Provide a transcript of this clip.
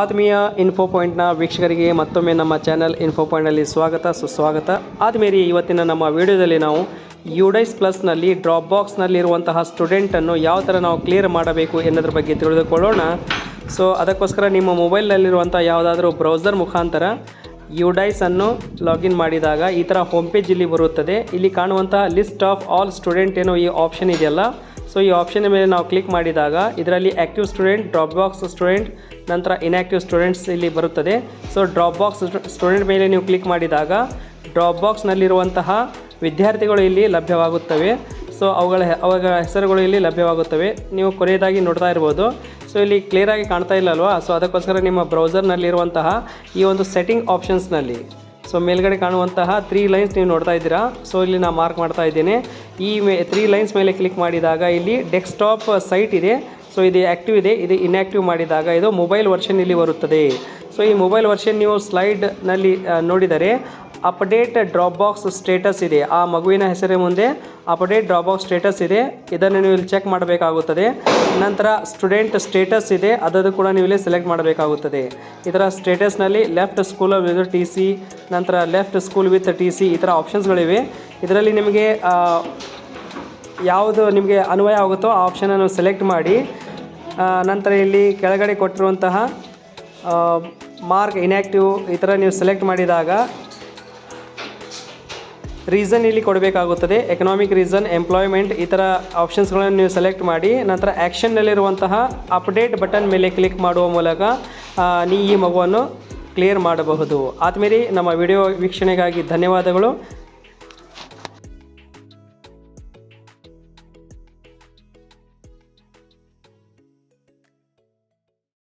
ಆತ್ಮೀಯ ಇನ್ಫೋ ಪಾಯಿಂಟ್ನ ವೀಕ್ಷಕರಿಗೆ ಮತ್ತೊಮ್ಮೆ ನಮ್ಮ ಚಾನಲ್ ಇನ್ಫೋ ಪಾಯಿಂಟ್ನಲ್ಲಿ ಸ್ವಾಗತ, ಸುಸ್ವಾಗತ. ಆದ್ಮೇಲೆ ಇವತ್ತಿನ ನಮ್ಮ ವಿಡಿಯೋದಲ್ಲಿ ನಾವು ಯುಡೈಸ್ ಪ್ಲಸ್ನಲ್ಲಿ ಡ್ರಾಪ್ ಬಾಕ್ಸ್ನಲ್ಲಿರುವಂತಹ ಸ್ಟೂಡೆಂಟನ್ನು ಯಾವ ಥರ ನಾವು ಕ್ಲಿಯರ್ ಮಾಡಬೇಕು ಎನ್ನೋದ್ರ ಬಗ್ಗೆ ತಿಳಿದುಕೊಳ್ಳೋಣ. ಸೊ ಅದಕ್ಕೋಸ್ಕರ ನಿಮ್ಮ ಮೊಬೈಲ್ನಲ್ಲಿರುವಂಥ ಯಾವುದಾದ್ರೂ ಬ್ರೌಸರ್ ಮುಖಾಂತರ ಯುಡೈಸ್ ಅನ್ನು ಲಾಗಿನ್ ಮಾಡಿದಾಗ ಈ ಥರ ಹೋಮ್ ಪೇಜ್ ಇಲ್ಲಿ ಬರುತ್ತದೆ. ಇಲ್ಲಿ ಕಾಣುವಂತಹ ಲಿಸ್ಟ್ ಆಫ್ ಆಲ್ ಸ್ಟೂಡೆಂಟ್ ಏನೋ ಈ ಆಪ್ಷನ್ ಇದೆಯಲ್ಲ ಸೊ ಈ ಆಪ್ಷನ್ ಮೇಲೆ ನಾವು ಕ್ಲಿಕ್ ಮಾಡಿದಾಗ ಇದರಲ್ಲಿ active student drop box student ನಂತರ ಇನ್ಆ್ಯಕ್ಟಿವ್ ಸ್ಟೂಡೆಂಟ್ಸ್ ಇಲ್ಲಿ ಬರುತ್ತದೆ. ಸೊ ಡ್ರಾಪ್ ಬಾಕ್ಸ್ ಸ್ಟೂಡೆಂಟ್ ಮೇಲೆ ನೀವು ಕ್ಲಿಕ್ ಮಾಡಿದಾಗ ಡ್ರಾಪ್ ಬಾಕ್ಸ್ನಲ್ಲಿರುವಂತಹ ವಿದ್ಯಾರ್ಥಿಗಳು ಇಲ್ಲಿ ಲಭ್ಯವಾಗುತ್ತವೆ. ಸೊ ಅವುಗಳ ಅವುಗಳ ಹೆಸರುಗಳು ಇಲ್ಲಿ ಲಭ್ಯವಾಗುತ್ತವೆ. ನೀವು ಕೊನೆಯದಾಗಿ ನೋಡ್ತಾ ಇರ್ಬೋದು. ಸೊ ಇಲ್ಲಿ ಕ್ಲಿಯರಾಗಿ ಕಾಣ್ತಾ ಇಲ್ಲ ಅಲ್ವಾ? ಸೊ ಅದಕ್ಕೋಸ್ಕರ ನಿಮ್ಮ ಬ್ರೌಸರ್ನಲ್ಲಿರುವಂತಹ ಈ ಒಂದು ಸೆಟ್ಟಿಂಗ್ ಆಪ್ಷನ್ಸ್ನಲ್ಲಿ ಸೊ ಮೇಲ್ಗಡೆ ಕಾಣುವಂತಹ ತ್ರೀ ಲೈನ್ಸ್ ನೀವು ನೋಡ್ತಾ ಇದ್ದೀರಾ. ಸೊ ಇಲ್ಲಿ ನಾನು ಮಾರ್ಕ್ ಮಾಡ್ತಾ ಇದ್ದೇನೆ. ಈ ಮೇ ತ್ರೀ ಲೈನ್ಸ್ ಮೇಲೆ ಕ್ಲಿಕ್ ಮಾಡಿದಾಗ ಇಲ್ಲಿ ಡೆಸ್ಕ್ಟಾಪ್ ಸೈಟ್ ಇದೆ. ಸೊ ಇದು ಆ್ಯಕ್ಟಿವ್ ಇದೆ, ಇದು ಇನ್ಆ್ಯಕ್ಟಿವ್ ಮಾಡಿದಾಗ ಇದು ಮೊಬೈಲ್ ವರ್ಷನ್ ಇಲ್ಲಿ ಬರುತ್ತದೆ. ಸೊ ಈ ಮೊಬೈಲ್ ವರ್ಷನ್ ನೀವು ಸ್ಲೈಡ್ನಲ್ಲಿ ನೋಡಿದರೆ ಅಪ್ಡೇಟ್ ಡ್ರಾಪ್ ಬಾಕ್ಸ್ ಸ್ಟೇಟಸ್ ಇದೆ. ಆ ಮಗುವಿನ ಹೆಸರೇ ಮುಂದೆ ಅಪ್ಡೇಟ್ ಡ್ರಾಪ್ ಬಾಕ್ಸ್ ಸ್ಟೇಟಸ್ ಇದೆ. ಇದನ್ನು ನೀವು ಇಲ್ಲಿ ಚೆಕ್ ಮಾಡಬೇಕಾಗುತ್ತದೆ. ನಂತರ ಸ್ಟೂಡೆಂಟ್ ಸ್ಟೇಟಸ್ ಇದೆ. ಅದನ್ನು ಕೂಡ ನೀವು ಇಲ್ಲಿ ಸೆಲೆಕ್ಟ್ ಮಾಡಬೇಕಾಗುತ್ತದೆ. ಇದರ ಸ್ಟೇಟಸ್ನಲ್ಲಿ left school with T C ನಂತರ left school with T C ಈ ಥರ ಆಪ್ಷನ್ಸ್ಗಳಿವೆ ಇದರಲ್ಲಿ ನಿಮಗೆ ಯಾವುದು ನಿಮಗೆ ಅನ್ವಯ ಆಗುತ್ತೋ ಆ ಆಪ್ಷನನ್ನು ಸೆಲೆಕ್ಟ್ ಮಾಡಿ. ನಂತರ ಇಲ್ಲಿ ಕೆಳಗಡೆ ಕೊಟ್ಟಿರುವಂತಹ ಮಾರ್ಕ್ ಇನ್ಯಾಕ್ಟಿವ್ ಈ ಥರ ನೀವು ಸೆಲೆಕ್ಟ್ ಮಾಡಿದಾಗ ರೀಸನ್ ಇಲ್ಲಿ ಕೊಡಬೇಕಾಗುತ್ತದೆ. ಎಕನಾಮಿಕ್ ರೀಸನ್ ಎಂಪ್ಲಾಯ್ಮೆಂಟ್ ಈ ಥರ ಆಪ್ಷನ್ಸ್ಗಳನ್ನು ನೀವು ಸೆಲೆಕ್ಟ್ ಮಾಡಿ, ನಂತರ ಆ್ಯಕ್ಷನ್ನಲ್ಲಿರುವಂತಹ ಅಪ್ಡೇಟ್ ಬಟನ್ ಮೇಲೆ ಕ್ಲಿಕ್ ಮಾಡುವ ಮೂಲಕ ನೀ ಈ ಮಗುವನ್ನು ಕ್ಲಿಯರ್ ಮಾಡಬಹುದು. ಆದಮೇಲೆ ನಮ್ಮ ವಿಡಿಯೋ ವೀಕ್ಷಣೆಗಾಗಿ ಧನ್ಯವಾದಗಳು.